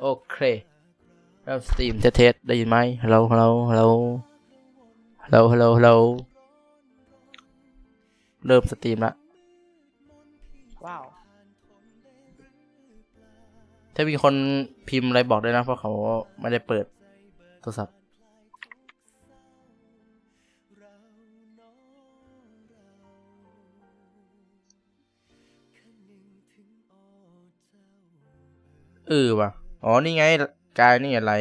โอเค เริ่มสตรีมเทสๆได้ยินไหมฮัลโหลฮัลโหลฮัลโหลฮัลโหลฮัลโหลฮัลโหลเริ่มสตรีมละว้าว ถ้ามีคนพิมพ์อะไรบอกด้วยนะ เพราะเขาไม่ได้เปิดโทรศัพท์เออว่ะ อ๋อ นี่ไง กายนี่อะไร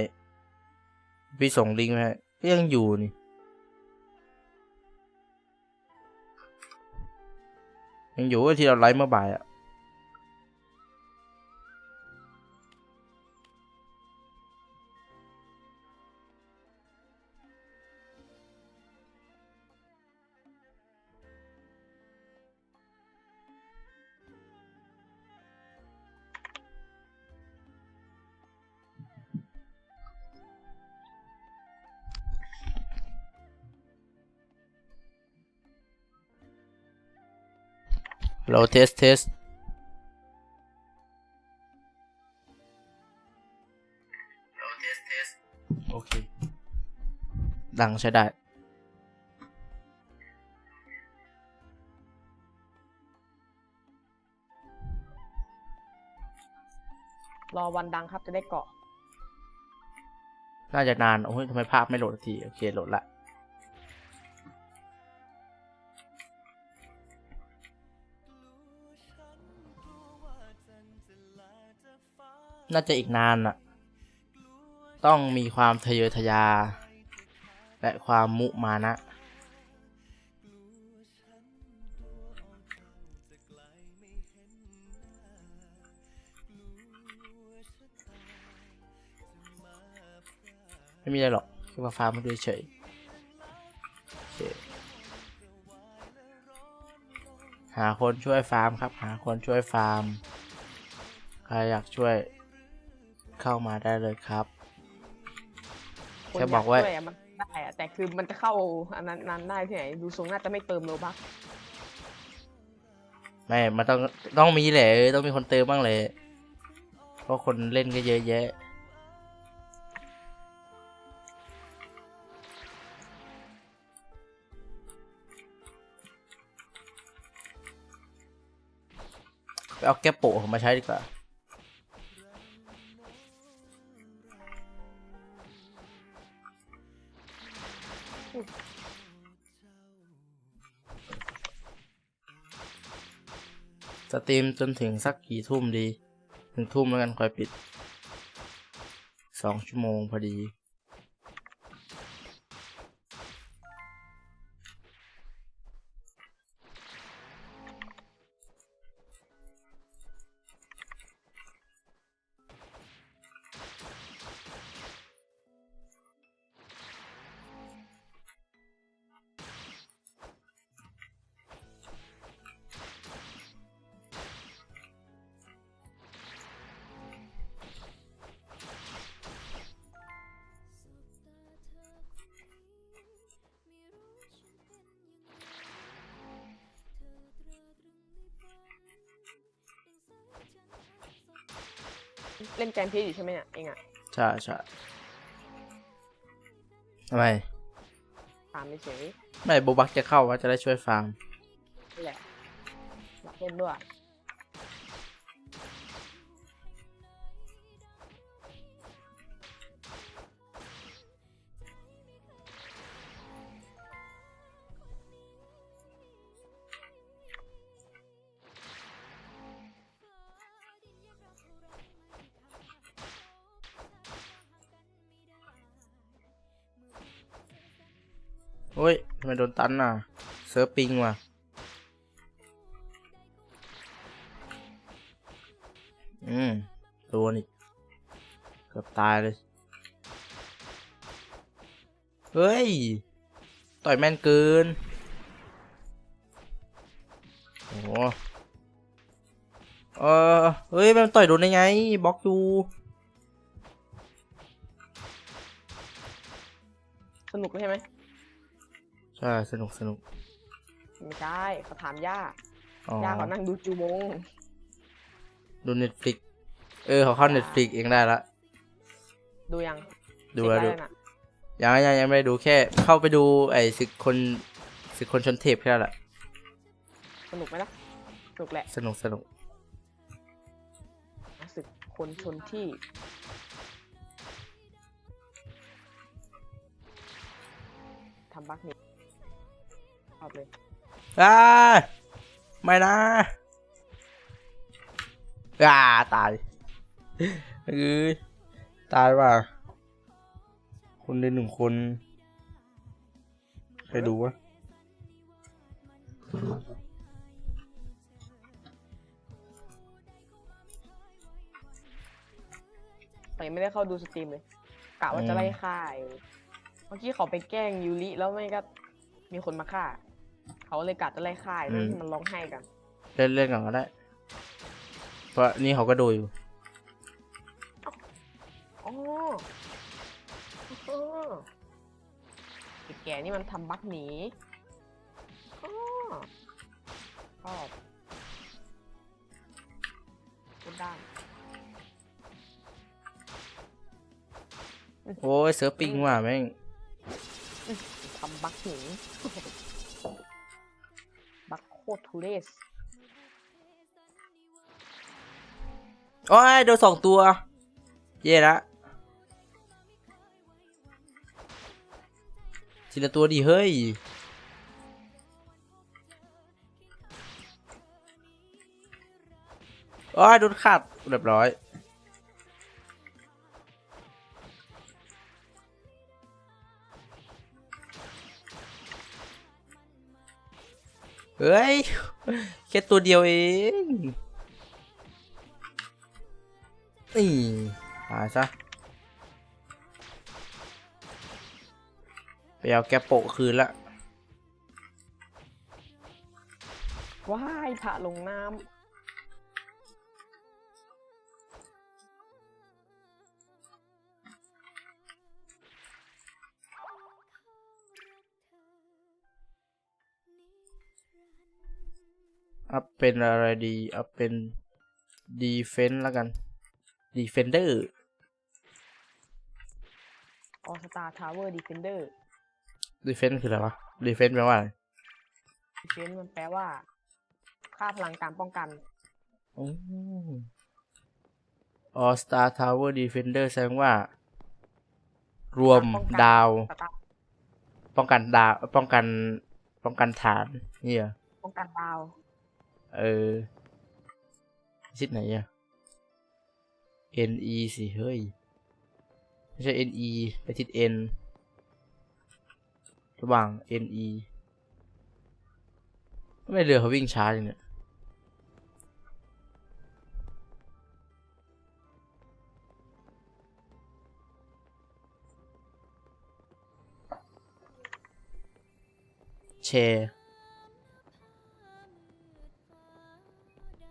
พี่ส่งลิงก์ไปก็ยังอยู่นี่ ยังอยู่ที่เราไลฟ์เมื่อบ่ายอะ เราเทสเทสโอเค ดังใช้ได้ รอวันดังครับจะได้เกาะ น่าจะนาน โอ้ยทำไมภาพไม่โหลดสักที โอเค โหลดละ น่าจะอีกนานอะต้องมีความทะเยอทะยา และความมุมานะ ไม่มีอะไรหรอกแค่ว่าฟาร์มมันดูเฉยหาคนช่วยฟาร์มครับ หาคนช่วยฟาร์ม ใครอยากช่วย เข้ามาได้เลยครับ คนแค่บอกว่ายช่ยะมันได้อะแต่คือมันจะเข้าอันนั้นนั้นได้ที่ไหนดูทรงน่าจะไม่เติมโลบักไม่มันต้องต้องมีแหละเออต้องมีคนเติมบ้างเลยเพราะคนเล่นก็เยอะแยะ ไปเอาแก้ปโปะผมมาใช้ดีกว่า ตรีมจนถึงสักกี่ทุ่มดีหนึ่งทุ่มแล้วกันค่อยปิดสองชั่วโมงพอดี เล่นแกนพีอยู่ใช่ไหมเนี่ยเองอะใช่ใช่ทำไมตามไม่เฉยไม่โบบักจะเข้าว่าจะได้ช่วยฟาร์มนี่แหละอยากเล่นด้วย โอ้ยทำไมโดนตันน่ะ เซิร์ฟปิงว่ะ อืมตัวนี่เกือบตายเลย เฮ้ย ต่อยแม่นเกิน โอ้โหเออเฮ้ย มันต่อยโดนได้ไง บล็อกอยู่สนุกใช่ไหม ใช่สนุกสนุกไม่ใช่เขาถามย่าอ๋อย่าเขานั่งดูจูโมงดูเน็ตฟลิกเออเขาเข้าเน็ตฟลิกเองได้ละดูยังดูเช็คแล้วดูไน่ะยังยังยังไม่ได้ดูแค่ เข้าไปดูไอ้ศึกคนศึกคนชนเทพแค่นั้นแหละสนุกไหมล่ะสนุกแหละสนุกสนุกรู้สึกคนชนที่ทำบักนี่ช อบเลยอ้าไม่นะอ่าตายเอ้ยตายว่ะคนเดียวหนึ่งคนใครดูวะแต่ยังไม่ได้เข้าดูสตรีมเลยกะว่าจะไล่ฆ่าอยู่เมื่อกี้เขาไปแกล้งยูริแล้วไม่ก็มีคนมาฆ่า เขาเลยกะจะไล่ฆ่าอยู่ที่มันร้องไห้กัน เล่นเล่นก่อนก็ได้ เพราะนี่เขาก็ดูอยู่ อ๋ออ๋อไอ้แกนี่มันทำบักหนีอ๋อชอบพูดได้โอ้ยเสือปิงว่ะแม่งทำบักหนีบักโค ตรทุเรศโอ้ยโดนสองตัว เย่ละทีละตัวดีเฮ้ยโอ้ยโดนขัดเรียบร้อย เฮ้ย แค่ตัวเดียวเองนี่หายซะไปเอาแกโปะคืนละว้ายผ่าลงน้ำ อัพเป็นอะไรดี อัพเป็นดีเฟน s ์แล้วกันดีเฟนเดอร์ำออสตาทาวเวอร์ดีเฟนเดอร์ดีเฟน s ์คืออะไรวะดีเฟน s ์แปลว่าอะไรดีเฟนมันแปลว่า ค่าพลังการป้องกันออสตาทาวเวอร์ดีเฟนเดอร์แสดงว่า รวมป้องกันดาวสตาร์ป้องกันดาว ป้องกัน ป้องกันฐานนี่เหรอป้องกันดาว เออชิดไหนอะ NE สิ เฮ้ย ไม่ใช่ NE ไปทิศ N ระหว่าง NE ทำไม่เรือเขาวิ่งช้าจังเนี่ยแชร์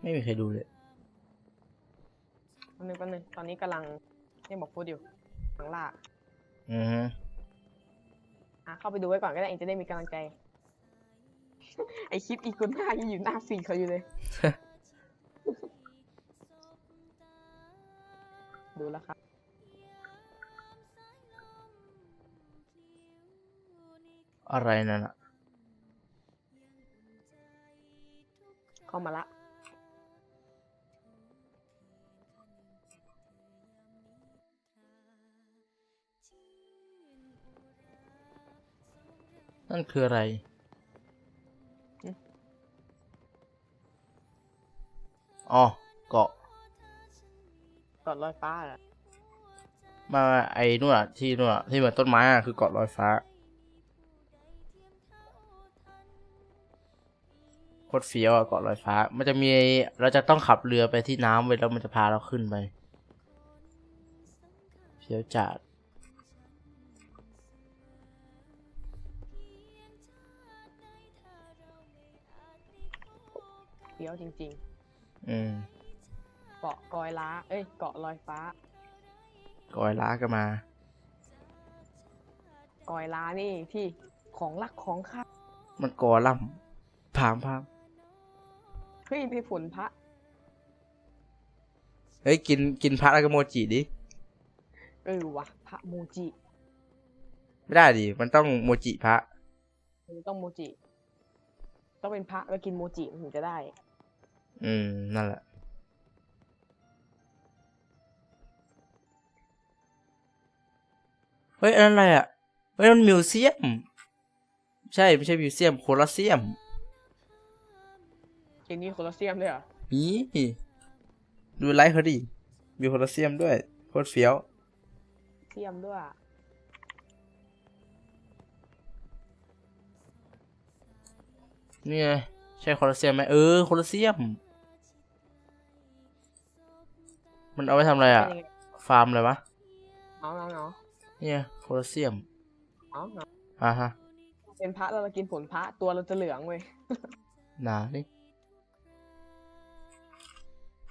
ไม่มีใครดูเลยอันนึงแป๊บนึงตอนนี้กำลังเนี่ยบอกพูดอยู่กำลังล่าอือฮึอะเข้าไปดูไว้ก่อนก็ได้เองจะได้มีกำลังใจ ไอคลิปอีกุนหน้ายังอยู่หน้าฟีดเขาอยู่เลย ดูแล้วครับอะไรนั่นอะเข้ามาละ นั่นคืออะไร อ๋อ เกาะกดลอยฟ้าเหรอมาไอ้นู่นอะที่นู่นอะที่เหมือนต้นไม้อะคือเกาะลอยฟ้า โคตรเฟี้ยวอะเกาะลอยฟ้า มันจะมี เราจะต้องขับเรือไปที่น้ำไว้แล้วมันจะพาเราขึ้นไป เฟี้ยวจัด เดี๋ยวจริงอืม ๆ เกาะกอยล้า เอ้ย เกาะลอยฟ้า กอยล้ากันมา กอยล้านี่ที่ของรักของข้ามันกอล่ำพามพามเฮ้ยพี่ผลพระ เฮ้ย กินกินพระแล้วก็โมจิดิ เออวะพระโมจิไม่ได้ดิ มันต้องโมจิพระ มันต้องโมจิ ต้องเป็นพระแล้วกินโมจิมันถึงจะได้ อืม นั่นแหละ เฮ้ยอันนั้นอะไรอะ เฮ้ย มันมิวเซียม ใช่ ไม่ใช่มิวเซียม โคลอสเซียมเกมนี้โคลอสเซียมด้วยเหรอนี่ดูไลฟ์เขาดิมีโคลอสเซียมด้วยโคตรเฟี้ยวเซียมด้วยนี่ไงใช่โคลอสเซียมไหมเออโคลอสเซียม มันเอาไว้ทำอะไรอะเป็นยังไงฟาร์มอะไรวะเอาเอาเอาเนี่ยโคลอสเซียมเอาเอาอ่าฮะ เป็นพระแล้วเรากินผลพระตัวเราจะเหลืองเว้ยหนานี่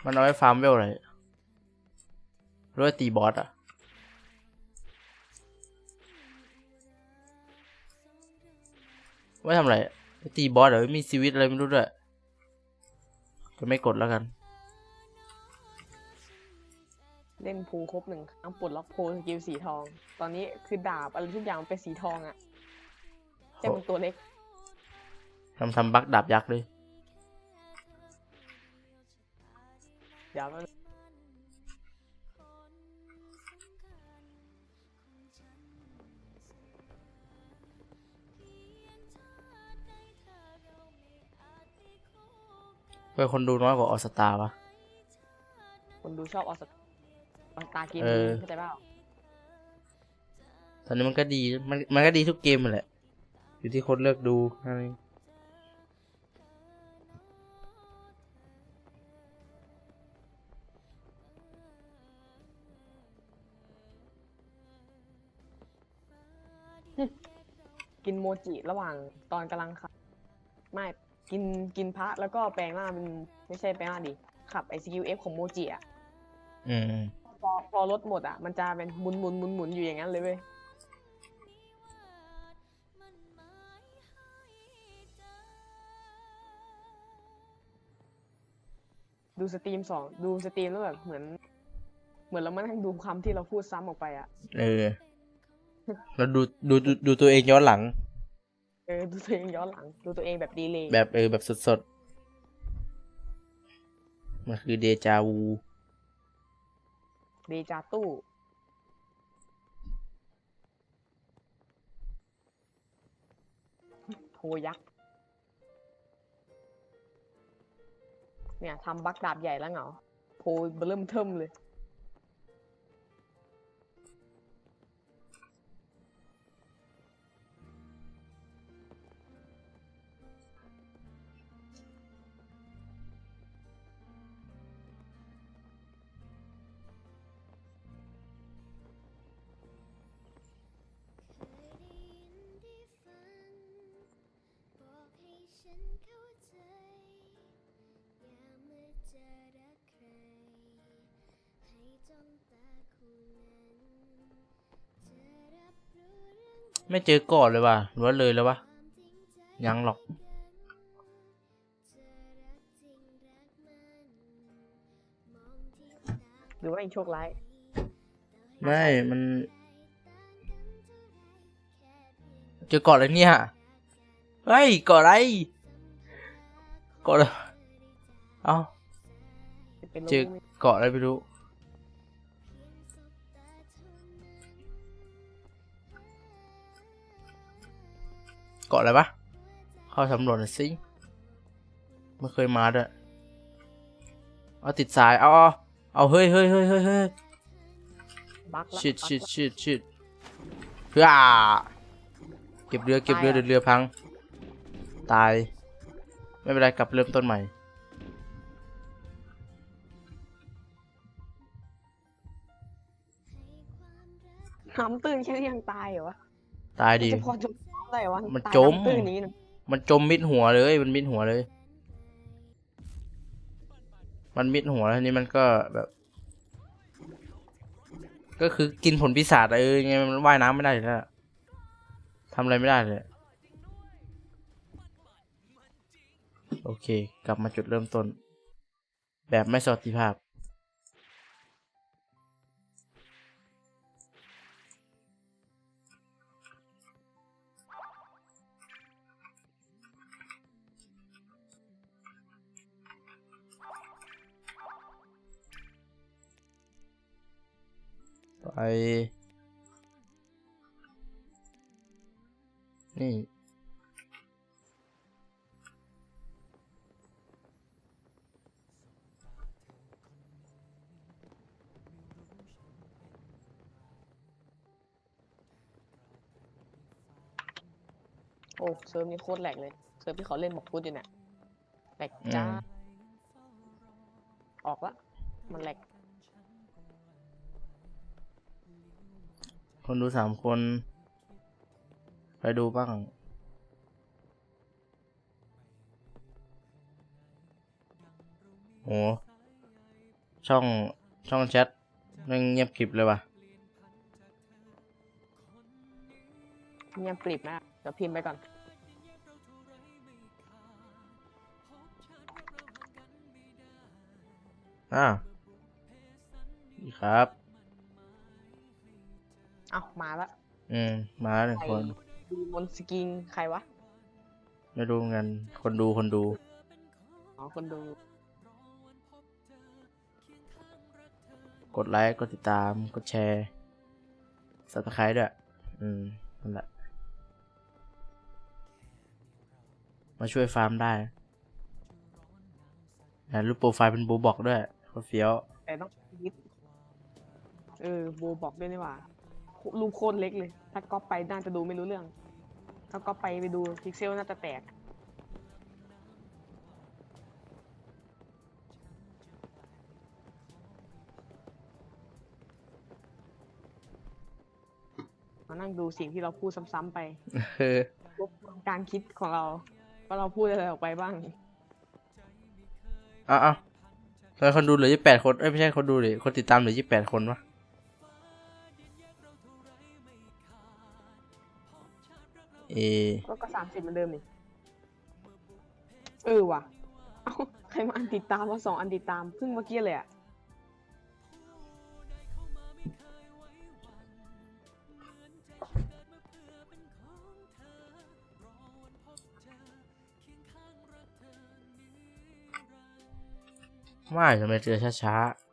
มันเอาไว้ฟาร์มเวลอะไรหรือว่าตีบอสอะ ไว้ทำอะไรอะไว้ตีบอสเหรอมีชีวิตอะไรไม่รู้ด้วยจะไม่กดแล้วกัน เล่นพูลครบหนึ่งครั้งปลดล็อกโพลสกิลสีทอง ตอนนี้คือดาบอะไรทุกอย่างมันเป็นสีทองอะแค่มันตัวเล็กทำทำบักดาบยักษ์เลยเดี๋ยวมันเป็นคนดูน้อยกว่าออสตาปะคนดูชอบออส ออสตาเกมเอนี้อเข้าใจเปล่าตอนนี้มันก็ดี มันมันก็ดีทุกเกมนั่นแหละ อยู่ที่คนเลือกดูอะไรกินโมจิระหว่างตอนกำลังขับ ไม่กินกินพระแล้วก็แปลงร่างเป็นไม่ใช่แปลงร่างดิขับไอสกิลเอฟของโมจิอะอืม พอพอรถหมดอะมันจะเป็นหมุนหมุนหมุนหมุนอยู่อย่างนั้นเลยเว้ยดูสตรีมสองดูสตรีมแล้วแบบเหมือน เหมือนเรามานั่งดูคำที่เราพูดซ้ำออกไปอะเออ แล้วดูดูดูดูตัวเองย้อนหลัง เออ ดูตัวเองย้อนหลัง ดูตัวเองแบบดีเลยแบบเออแบบสดๆมันคือเดจาวูเดจาตู้โทยักษ์ เนี่ยทำบักดาบใหญ่แล้วเหงาโพเบอร์เริ่มเทิมเลย ไม่เจอก่อนเลยว่ะหรือว่าเลยแล้ววะความจริงใจยังหรอกจะรักจริงรักมันมองที่ตาหรือว่าอีกโชคร้าย ไม่ มัน เจอเกาะอะไรเนี่ย เฮ้ยเกาะอะไรเกาะอะไรเอ้าเป็นเจอโรคเกาะอะไรไม่รู้ เกาะอะไรปะเข้าสำรวจหน่อยสิไม่เคยมาด้วยเอาติดสาย เอาเอาเอาเฮ้ยเฮ้ยเฮ้ยเฮ้ยเฮ้ยบักละชิดบั๊กชิดละชิดชิดเพื่อเก็บเรือเก็บเรือตายเดี๋ยวเรือพัง ตาย ไม่เป็นไรกลับเริ่มต้นใหม่น้ำตื้นแค่นี้ยังตายเหรอวะ ตายดีจะพอจมน้ำ ได้เหรอวะมันตายจมน้ำตื้นนี้นะมันจมมิดหัวเลย มันมิดหัวเลย มันมิดหัวแล้วทีนี้มันก็แบบ ก็คือกินผลปีศาจอะเออไงมันว่ายน้ำไม่ได้อยู่แล้วทำอะไรไม่ได้เลย โอเค กลับมาจุดเริ่มต้น แบบไม่สวัสดิภาพ ไป นี่ โอ้เซิร์ฟนี้โคตรแหลกเลย เซิร์ฟที่เขาเล่นบอกพูดอยู่เนี่ยแหลกอืมจ้า ออกละ มันแหลก คนดูสามคน ไปดูบ้าง โห ช่องช่องแชทแม่งเงียบกริบเลยว่ะ เงียบกริบมากเดี๋ยวพิมพ์ไปก่อนอ้าวดีครับเอ้ามาละอืมมาแล้วหนึ่งใครคนดูบนสกิงใครวะ ไม่รู้เหมือนกันคนดูคนดู อ๋อ คนดู กดไลค์ กดติดตาม กดแชร์สับสไครต์ด้วย อืม นั่นแหละ มาช่วยฟาร์มได้นะรูปโปรไฟล์เป็นบูบอกด้วยโคตรเฟี้ยว แต่ต้องคิดเออโบบอกด้วยนี่หว่า รูปโคตรเล็กเลย ถ้าก๊อปไปน่าจะดูไม่รู้เรื่อง ถ้าก๊อปไปไปดูพิกเซลน่าจะแตก มานั่งดูสิ่งที่เราพูดซ้ำๆไปเออรบกวนการคิดของเรา ว่าเราพูดอะไรออกไปบ้าง เอ้าเอ้าทำไมคนดูเหลือยี่แปดคน เอ้ยไม่ใช่คนดูดิคนติดตามเหลือยี่แปดคนวะ เอก็ก็สามสิบเหมือนเดิมนี่เออว่ะเอ้าใครมาอันติดตามว่าสองอันติดตามเพิ่งเมื่อกี้เลยอะไม่ทำไมเจอช้าๆ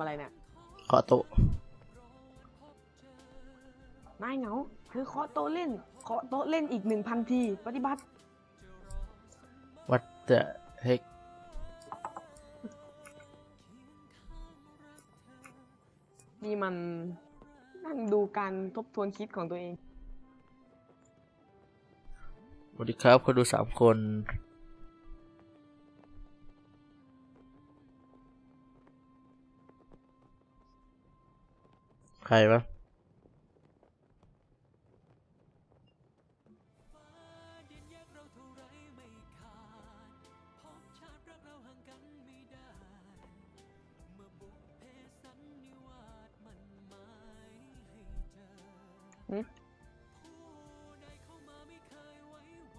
อะไรเนี่ยเคาะโต๊ะนายเหงาเธอเคาะโต๊ะเล่นเคาะโต๊ะเล่นอีกหนึ่งพันที ปฏิบัติ What the heck นี่มันนั่งดูการทบทวนคิดของตัวเอง สวัสดีครับคนดูสามคน ใครวะ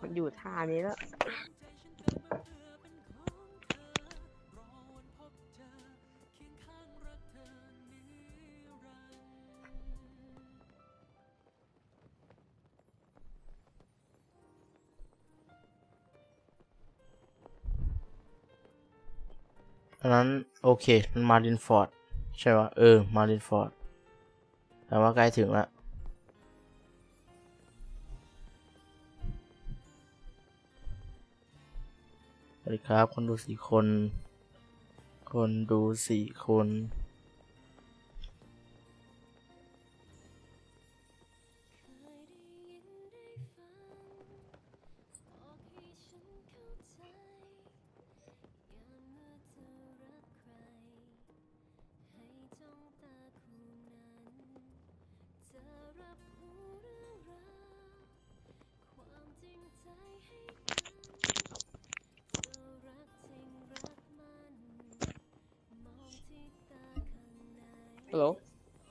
มันอยู่ท่านี้แล้ว อันนั้นโอเคมันมารินฟอร์ดใช่ปะเออ มารินฟอร์ดแต่ว่าใกล้ถึงละสวัสดีครับ คนดูสี่คน คนดูสี่คน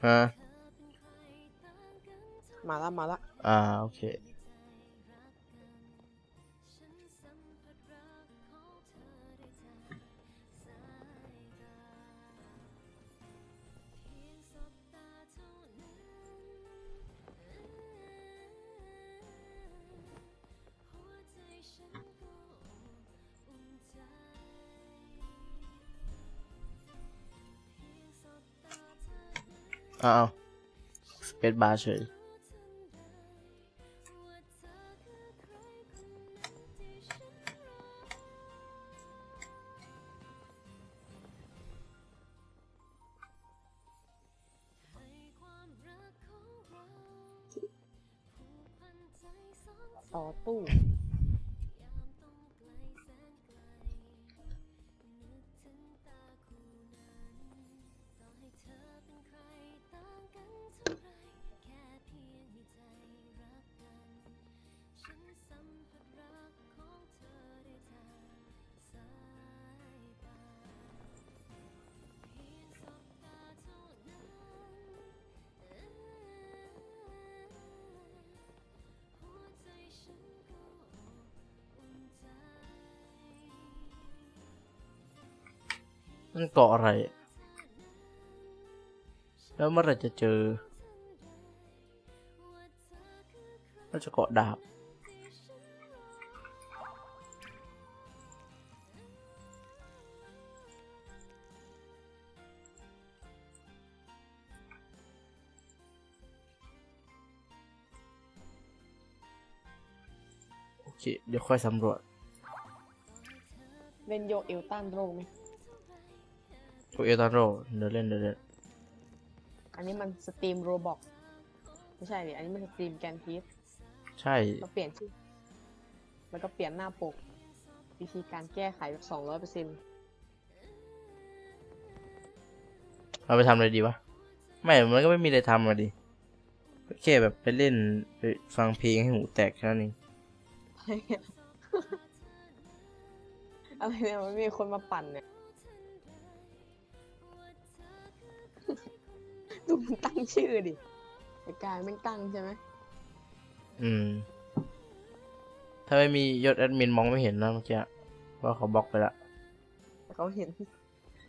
รักมันมอง อ่าโอเคอ้าวสเปซบาร์เฉย มันเกาะอะไร แล้วเมื่อไรจะเจอน่าจะเกาะดาบ โอเค เดี๋ยวค่อยสำรวจ เล่นโยเอลตันโรงไหม โอเอตาโรเดี๋ยวเล่นเดี๋ยวเล่นอันนี้มันสตรีมโรบอกไม่ใช่ดิอันนี้มันสตรีมแกนพีซใช่ เราเปลี่ยนชื่อ แล้วก็เปลี่ยนหน้าปก วิธีการแก้ไขแบบสองร้อยเปอร์เซ็นต์เราไปทำอะไรดีวะ ไม่ มันก็ไม่มีอะไรทำมาดิแค่แบบไปเล่นไปฟังเพลงให้หูแตกแค่นั้นเองอะไรเนี่ยอะไรเนี่ยมันมีคนมาปั่นเนี่ย ดูมันตั้งชื่อดิไอ้กายไม่งตั้งใช่ไหมอืม ถ้าไม่มียศแอดมินมองไม่เห็นนะเมื่อกี้ว่าเขาบล็อกไปละ แต่เขาเห็น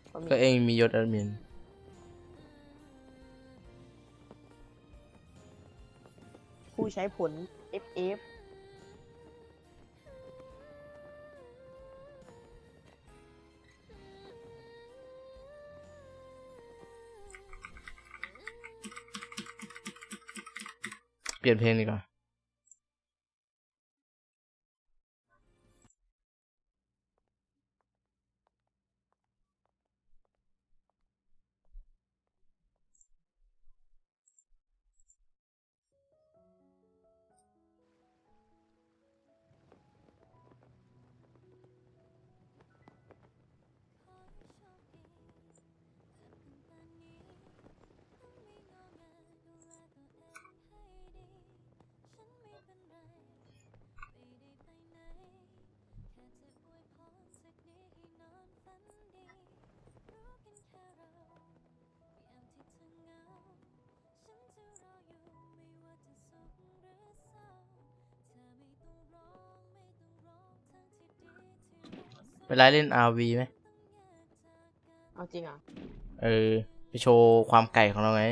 เขามีก็เองมียศแอดมิน ผู้ใช้ผล FF เปลี่ย ไปไลฟ์เล่น RV ไหมเอาจริงอะ เออ ไปโชว์ความไก่ของเราไง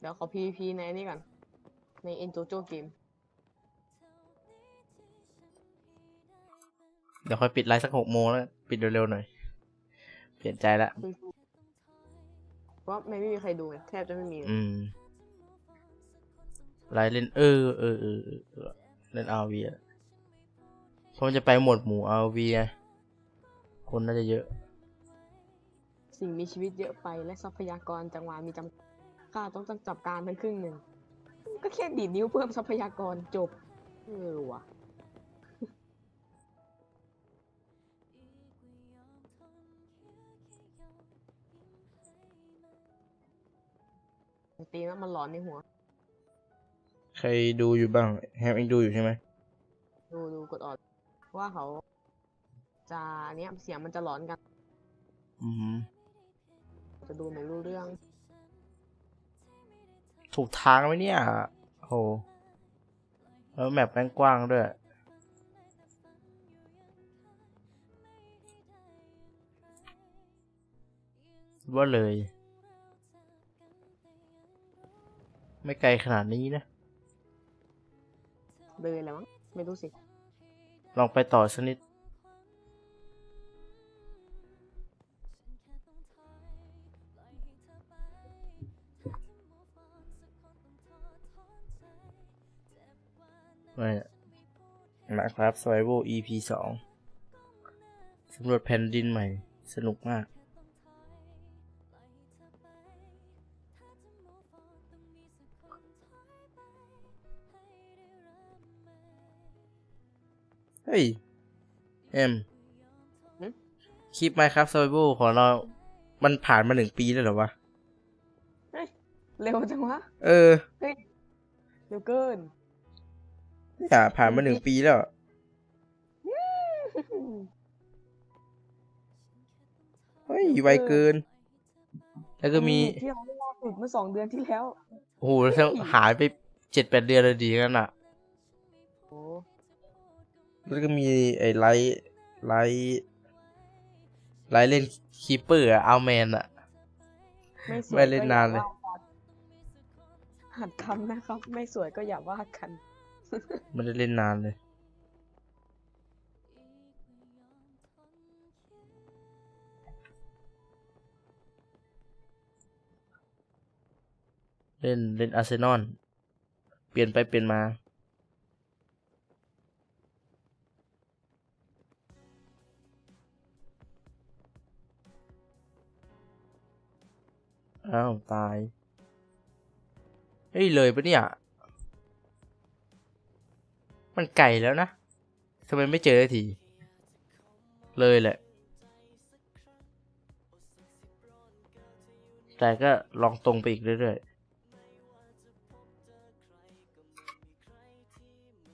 เดี๋ยวขอ PVP ในนี่ก่อน ใน Enjojo Game เดี๋ยวค่อยปิดไลฟ์สักหกโมงแล้ว ปิดเร็วๆหน่อย เปลี่ยนใจละเพราะไม่มีใครดูไงแทบจะไม่มีเลยอืมไลฟ์เล่นเออเออเออเออเออเล่น RV อะ เพราะมันจะไปหมวดหมู่ RV ไงคนน่าจะเยอะ สิ่งมีชีวิตเยอะไปและทรัพยากรจังหวะมีจำกัดข้าต้องจับการทั้งครึ่งหนึ่ง ก็แค่ดีดนิ้วเพิ่มทรัพยากรจบไม่รู้ว่ะตีแล้วมันหลอนในหัว ใครดูอยู่บ้าง แฮมเองดูอยู่ใช่ไหม ดูดูกดออด ว่าเขาจะเนี้ยเสียงมันจะหลอนกัน อืมจะดูไม่รู้เรื่อง ถูกทางไหมเนี่ยโหแล้วแมปแม่งกว้างด้วย ว่าเลย ไม่ไกลขนาดนี้นะ เลยแล้วมั้งไม่รู้สิ ลองไปต่อสักนิดม่นะครับ Survival EP สองสำรวจแผ่นดินใหม่ สนุกมาก เฮ้ย เอ็มหึ คลิป Minecraft Survival ของเรา มันผ่านมาหนึ่งปีแล้วเหรอวะเฮ้ยเร็วจังวะ เออเฮ้ยเร็วเกิน เนี่ยผ่านมาหนึ่งปีแล้ว เฮ้ย ไวเกิน แล้วก็มี ที่เราล่าสุดเมื่อสองเดือนที่แล้ว โอ้โหแล้วหายไปเจ็ดแปดเดือนเลยดีกันอะโอ้ แล้วก็มีไอ้ไลท์ไลท์ไลท์เล่นคีเปอร์อะเอาแมนอะไม่สวยไม่เล่นนานเลยก็อย่ว่กันหัดทำนะครับ ไม่สวยก็อย่าว่ากัน ไม่ได้เล่นนานเลย เล่นเล่นอาร์เซนอล เปลี่ยนไปเปลี่ยนมา อ้าวตาย เฮ้ย เลยปะเนี่ย มันไก่แล้วนะทำไมไม่เจอที เลยแหละ แต่ก็ลองตรงไปอีกเรื่อย